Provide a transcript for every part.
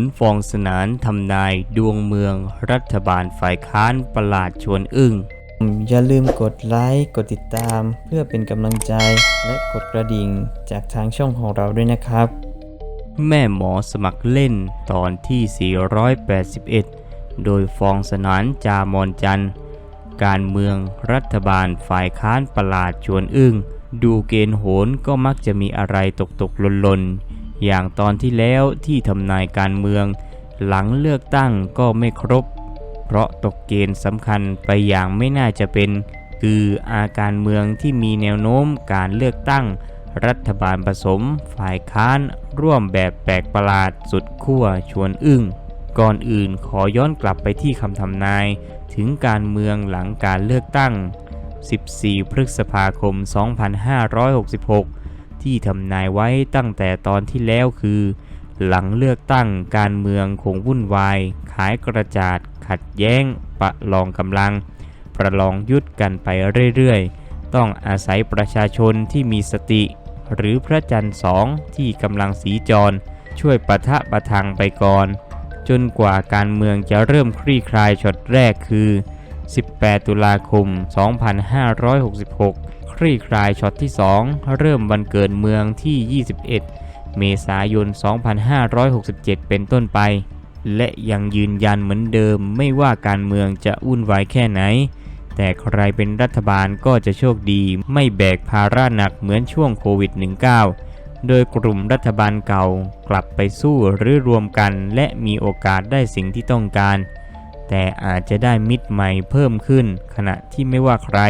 นฟองสนานทำนายดวงเมืองรัฐบาลฝ่ายค้านประหลาดชวนอึ้ง อย่าลืมกดไลค์กดติดตาม เพื่อเป็นกำลังใจและกดกระดิ่งจากทางช่องของเราด้วยนะครับ แม่หมอสมัครเล่นตอนที่ 481 โดยฟองสนานจามอนจันทร์ การเมืองรัฐบาลฝ่ายค้านประหลาดชวนอึ้ง ดูเกณฑ์โหนก็มักจะมีอะไรตกตกหล่นหล่นๆ อย่างตอนที่แล้วที่ทำนายการเมือง หลังเลือกตั้งก็ไม่ครบ เพราะตกเกณฑ์สำคัญไปอย่างไม่น่าจะเป็น คืออาการเมืองที่มีแนวโน้มการเลือกตั้ง รัฐบาลผสม ฝ่ายค้านร่วมแบบแปลกประหลาดสุดขั้วชวนอึ้งก่อนอื่นขอย้อนกลับไปที่คำทำนาย ถึงการเมืองหลังการเลือกตั้ง 14 พฤษภาคม 2566 ที่ทำนายไว้ตั้งแต่ตอนที่แล้วคือ หลังเลือกตั้งการเมืองคงวุ่นวาย ขายกระจาด ขัดแย้ง ประลองกำลัง ประลองยุดกันไปเรื่อยๆ ต้องอาศัยประชาชนที่มีสติ หรือพระจันทร์สองที่กำลังสีจร ช่วยประทะประทังไปก่อน จนกว่าการเมืองจะเริ่มคลี่คลายช็อตแรกคือ 18 ตุลาคม 2566 คลี่คลายช็อตที่ 2 เริ่มวันเกิดเมืองที่ 21 เมษายน 2567 เป็นต้นไป และยังยืนยันเหมือนเดิมไม่ว่าการเมืองจะวุ่นวายแค่ไหน แต่ใครเป็นรัฐบาลก็จะโชคดี ไม่แบกภาระหนักเหมือนช่วงโควิด -19 โดยกลุ่มรัฐบาลเก่ากลับไปสู้หรือรวมกัน และมีโอกาสได้สิ่งที่ต้องการ แต่อาจจะได้มิตรใหม่เพิ่มขึ้น ขณะที่ไม่ว่าใคร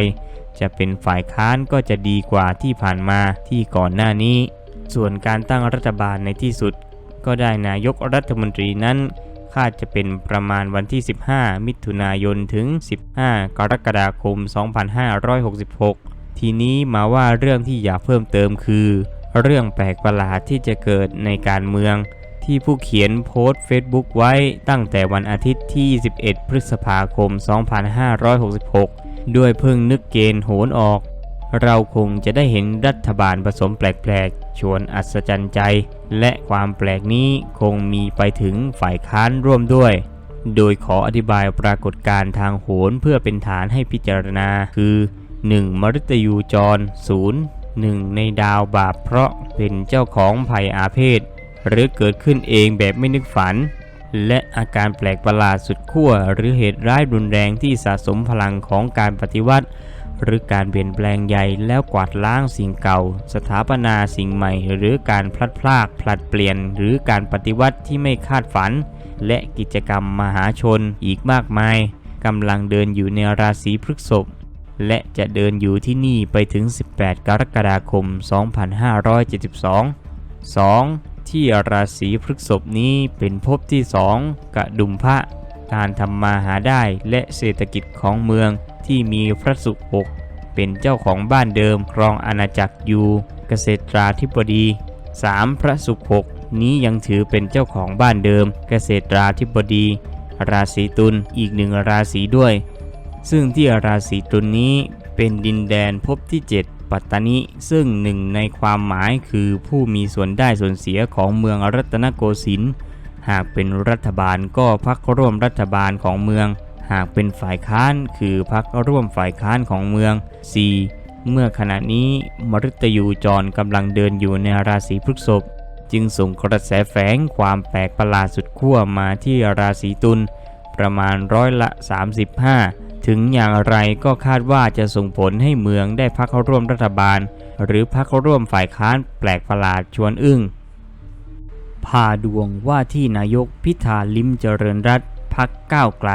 จะเป็นฝ่ายค้านก็จะดีกว่าที่ผ่านมาที่ก่อนหน้านี้ ส่วนการตั้งรัฐบาลในที่สุด ก็ได้นายกรัฐมนตรีนั้นคาดจะเป็นประมาณวันที่ 15 มิถุนายนถึง 15 กรกฎาคม 2566 ทีนี้มาว่าเรื่องที่อยากเพิ่มเติมคือ เรื่องแปลกประหลาดที่จะเกิดในการเมือง ที่ผู้เขียนโพสต์ Facebook ไว้ตั้งแต่วันอาทิตย์ที่ 21 พฤษภาคม 2566 ด้วยเพิ่งนึกเกณฑ์โหนออก เราคงจะได้เห็นรัฐบาลผสมแปลกๆ ชวนอัศจรรย์ใจ และความแปลกนี้คงมีไปถึงฝ่ายค้านร่วมด้วย โดยขออธิบายปรากฏการณ์ทางโหนเพื่อเป็นฐานให้พิจารณาคือ 1. มฤตยูจร 0. 1ในดาวบาปเพราะเป็นเจ้าของภัยอาเพศ หรือเกิดขึ้นเองแบบไม่นึกฝัน และอาการแปลกประหลาดสุดขั้วหรือเหตุร้ายรุนแรงที่สะสมพลังของการปฏิวัติ หรือการเปลี่ยนแปลงใหญ่แล้วกวาดล้างสิ่งเก่า สถาปนาสิ่งใหม่ หรือการพลัดพรากผลัดเปลี่ยน หรือการปฏิวัติที่ไม่คาดฝัน และกิจกรรมมหาชนอีกมากมายกำลังเดินอยู่ในราศีพฤษภและจะเดินอยู่ที่นี่ไปถึง 18 กรกฎาคม 2572 2. ที่ราศีพฤษภนี้เป็นภพที่ 2 กระดุมพระ การทำมาหาได้และเศรษฐกิจของเมืองที่มีพระศุกร์หกเป็นเจ้าของบ้านเดิมครองอาณาจักรอยู่เกษตราธิบดี 3. พระศุกร์หกนี้ยังถือเป็นเจ้าของบ้านเดิม เกษตราธิบดี ราศีตุลอีกหนึ่งราศีด้วย ซึ่งที่ราศีตุลนี้เป็นดินแดนภพที่ 7 ปัตตานิซึ่งหนึ่งในความหมายคือผู้มีส่วนได้ส่วนเสียของเมืองรัตนโกสินทร์หากเป็นรัฐบาลก็พักร่วมรัฐบาลของเมือง หากเป็นฝ่ายค้านคือพักร่วมฝ่ายค้านของเมือง 4. เมื่อขณะนี้มฤตยูจรกำลังเดินอยู่ในราศีพฤษภจึงส่งกระแสแฝงความแปลกประหลาดสุดขั้วมาที่ราศีตุลประมาณร้อยละ 35 ถึงอย่างไรก็คาดว่าจะส่งผลให้เมืองได้พักร่วมรัฐบาล หรือพักร่วมฝ่ายค้านแปลกประหลาดชวนอึ้งพาดวงว่าที่นายกพิธาลิมเจริญรัตพักก้าวไกล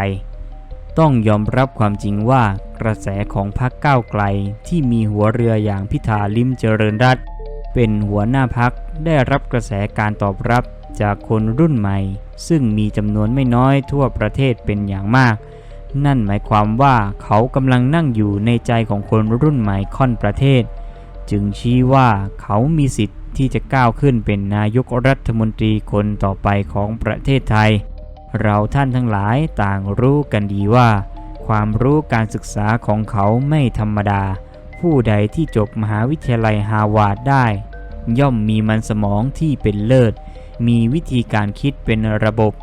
ต้องยอมรับความจริงว่ากระแสของพักก้าวไกลที่มีหัวเรืออย่างพิธาลิมเจริญรัตเป็นหัวหน้าพักได้รับกระแสการตอบรับจากคนรุ่นใหม่ ซึ่งมีจำนวนไม่น้อยทั่วประเทศเป็นอย่างมาก นั่นหมายความว่าเขากำลังนั่งอยู่ในใจของคนรุ่นใหม่ค่อนประเทศ จึงชี้ว่าเขามีสิทธิ์ที่จะก้าวขึ้นเป็นนายกรัฐมนตรีคนต่อไปของประเทศไทย เราท่านทั้งหลายต่างรู้กันดีว่า ความรู้การศึกษาของเขาไม่ธรรมดา ผู้ใดที่จบมหาวิทยาลัยฮาวาดได้ ย่อมมีมันสมองที่เป็นเลิศ มีวิธีการคิดเป็นระบบ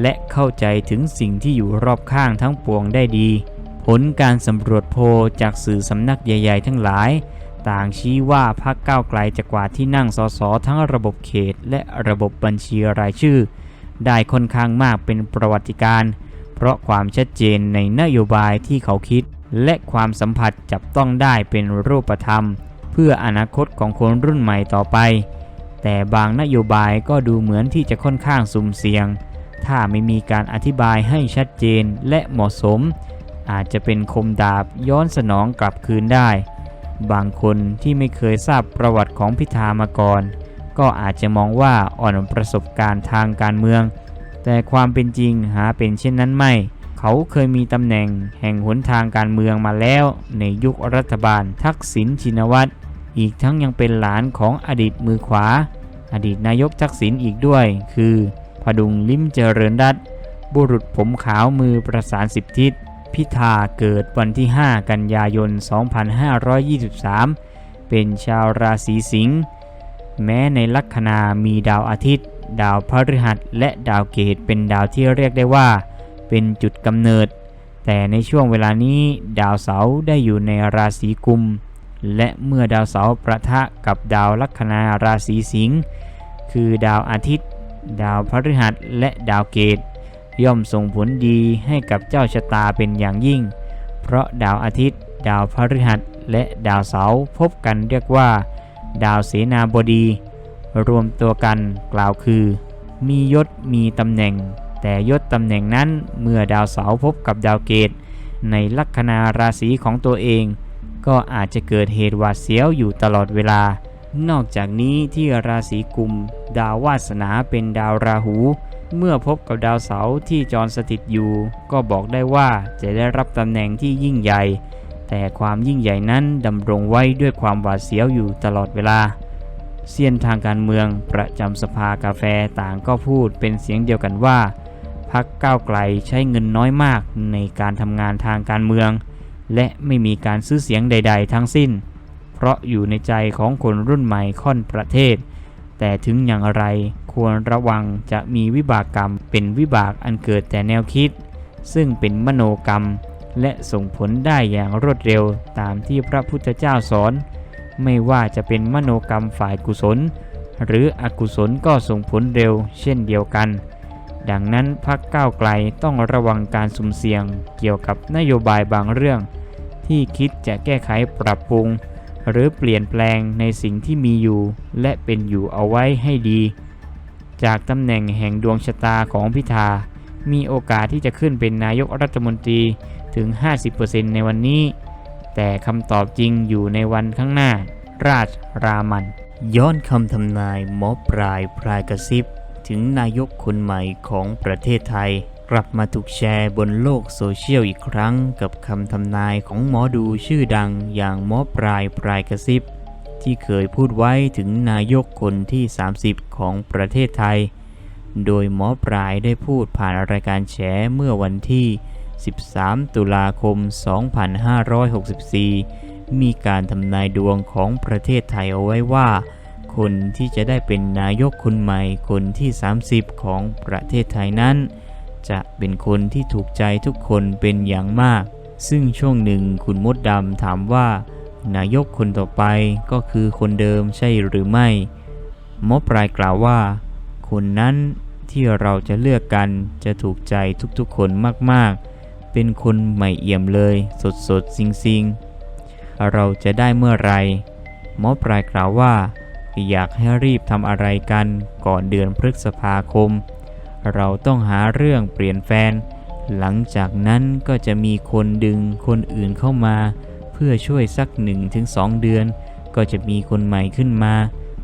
และเข้าใจถึงสิ่งที่อยู่รอบข้างทั้งปวงได้ดี ผลการสำรวจโพจากสื่อสำนักใหญ่ ๆ ทั้งหลาย ต่างชี้ว่าพรรคก้าวไกลจะกวาดที่นั่งสสทั้งระบบเขต และระบบบัญชีรายชื่อ ได้ค่อนข้างมากเป็นประวัติการ์เพราะความชัดเจนในนโยบายที่เขาคิด และความสัมผัสจับต้องได้เป็นรูปธรรม เพื่ออนาคตของคนรุ่นใหม่ต่อไป แต่บางนโยบายก็ดูเหมือนที่จะค่อนข้างสุ่มเสี่ยง ถ้าไม่มีการอธิบายให้ชัดเจนและเหมาะสม อาจจะเป็นคมดาบย้อนสนองกลับคืนได้ บางคนที่ไม่เคยทราบประวัติของพิธามาก่อน ก็อาจจะมองว่าอ่อนประสบการณ์ทางการเมือง แต่ความเป็นจริงหาเป็นเช่นนั้นไม่ เขาเคยมีตำแหน่งแห่งหนทางการเมืองมาแล้ว ในยุครัฐบาลทักษิณชินวัตรอีกทั้งยังเป็นหลานของอดีตมือขวา อดีตนายกทักษิณอีกด้วย คือ พดุงลิ้มเจริญรัตบุรุษผมขาวมือประสานสิบทิศ พิธาเกิดวันที่ 5 กันยายน 2523 เป็นชาวราศีสิงห์แม้ในลัคนามีดาวอาทิตย์ ดาวพฤหัสและดาวเกตเป็นดาวที่เรียกได้ว่า เป็นจุดกำเนิด แต่ในช่วงเวลานี้ดาวเสาร์ได้อยู่ในราศีกุม และเมื่อดาวเสาร์ประทะกับดาวลัคนาราศีสิงห์คือดาวอาทิตย์ ดาวพฤหัสและดาวเกต ย่อมส่งผลดีให้กับเจ้าชะตาเป็นอย่างยิ่ง เพราะดาวอาทิตย์ ดาวพฤหัสและดาวเสาร์พบกันเรียกว่า ดาวเสนาบดี รวมตัวกันกล่าวคือ มียศมีตำแหน่ง แต่ยศตำแหน่งนั้นเมื่อดาวเสาร์พบกับดาวเกต ในลัคนาราศีของตัวเอง ก็อาจจะเกิดเหตุหวาดเสียวอยู่ตลอดเวลา นอกจากนี้ที่ราศีกุม ดาววาสนาเป็นดาวราหู เมื่อพบกับดาวเสาร์ที่จรสถิตอยู่ ก็บอกได้ว่าจะได้รับตำแหน่งที่ยิ่งใหญ่ แต่ความยิ่งใหญ่นั้นดำรงไว้ด้วยความหวาดเสียวอยู่ตลอดเวลาเซียนทางการเมืองประจำสภากาแฟต่างก็พูดเป็นเสียงเดียวกันว่าพักก้าวไกลใช้เงินน้อยมากในการทำงานทางการเมือง และไม่มีการซื้อเสียงใด ๆ ทั้งสิ้น ราะอยู่ในใจของคนรุ่นใหม่ค่อนประเทศ แต่ถึงอย่างไรควรระวังจะมีวิบากกรรมเป็นวิบากอันเกิดแต่แนวคิด ซึ่งเป็นมโนกรรม และส่งผลได้อย่างรวดเร็วตามที่พระพุทธเจ้าสอน ไม่ว่าจะเป็นมโนกรรมฝ่ายกุศล หรืออกุศลก็ส่งผลเร็วเช่นเดียวกันดังนั้นพรรคก้าวไกลต้องระวังการสุ่มเสี่ยง เกี่ยวกับนโยบายบางเรื่อง ที่คิดจะแก้ไขปรับปรุง หรือเปลี่ยนแปลงในสิ่งที่มีอยู่ และเป็นอยู่เอาไว้ให้ดี จากตำแหน่งแห่งดวงชะตาของพิธา มีโอกาสที่จะขึ้นเป็นนายกรัฐมนตรีถึง 50%ในวันนี้ แต่คำตอบจริงอยู่ในวันข้างหน้า ราชรามัน ย้อนคำทำนายมอปลายพรายกระซิบ ถึงนายกคนใหม่ของประเทศไทย กลับมาถูกแชร์บนโลกโซเชียลอีกครั้ง กับคำทำนายของหมอดูชื่อดังอย่างหมอปลายพรายกระซิบ ที่เคยพูดไว้ถึงนายกคนที่ 30 ของประเทศไทย โดยหมอปลายได้พูดผ่านรายการแฉเมื่อวันที่ 13 ตุลาคม 2564 มีการทำนายดวงของประเทศไทยเอาไว้ว่า คนที่จะได้เป็นนายกคนใหม่คนที่ 30 ของประเทศไทยนั้น จะเป็นคนที่ถูกใจทุกคนเป็นอย่างมาก ซึ่งช่วงหนึ่งคุณมดดำถามว่า นายกคนต่อไปก็คือคนเดิมใช่หรือไม่หมอปลายกล่าวว่า คนนั้นที่เราจะเลือกกันจะถูกใจทุกๆคนมากๆ เป็นคนใหม่เอี่ยมเลย สดๆซิงๆเราจะได้เมื่อไหรหมอปลายกล่าวว่า อยากให้รีบทำอะไรกันก่อนเดือนพฤษภาคม เราต้องหาเรื่องเปลี่ยนแฟน หลังจากนั้นก็จะมีคนดึงคนอื่นเข้ามา เพื่อช่วยสัก 1-2 เดือน ก็จะมีคนใหม่ขึ้นมา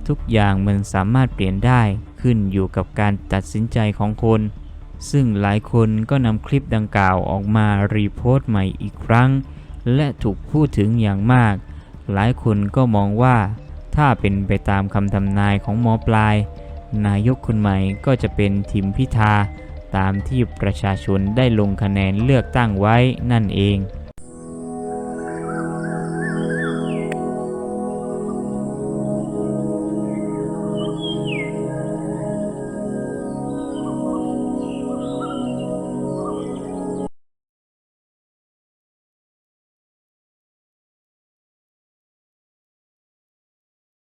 ทุกอย่างมันสามารถเปลี่ยนได้ขึ้นอยู่กับการตัดสินใจของคน ซึ่งหลายคนก็นำคลิปดังกล่าวออกมารีโพสต์ใหม่อีกครั้ง และถูกพูดถึงอย่างมาก หลายคนก็มองว่า ถ้าเป็นไปตามคำทำนายของหมอปลาย นายกคนใหม่ก็จะเป็นทิมพิธาตามที่ประชาชนได้ลงคะแนนเลือกตั้งไว้นั่นเอง